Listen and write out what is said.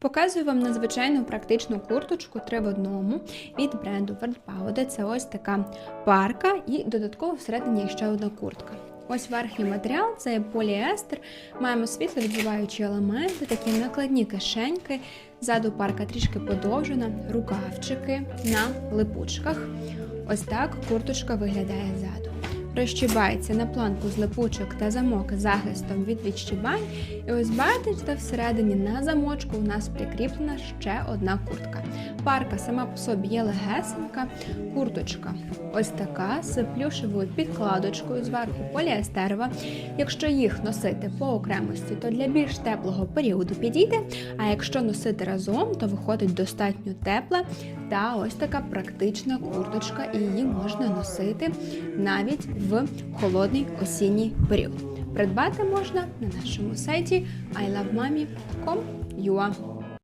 Показую вам надзвичайну практичну курточку 3 в одному від бренду Wordpowder. Це ось така парка і додатково всередині ще одна куртка. Ось верхній матеріал це поліестер. Маємо світло відбиваючі елементи, такі накладні кишеньки. Ззаду парка трішки подовжена, рукавчики на липучках. Ось так курточка виглядає ззаду. Розщібається на планку з липучок та замок захистом від відщібань. І ось бачите, всередині на замочку у нас прикріплена ще одна куртка. Парка сама по собі є легесенька, курточка ось така з плюшевою підкладочкою, зверху поліестерова. Якщо їх носити по окремості, то для більш теплого періоду підійде. А якщо носити разом, то виходить достатньо тепла та ось така практична курточка, і її можна носити навіть в холодний осінній період. Придбати можна на нашому сайті ilovemami.com.ua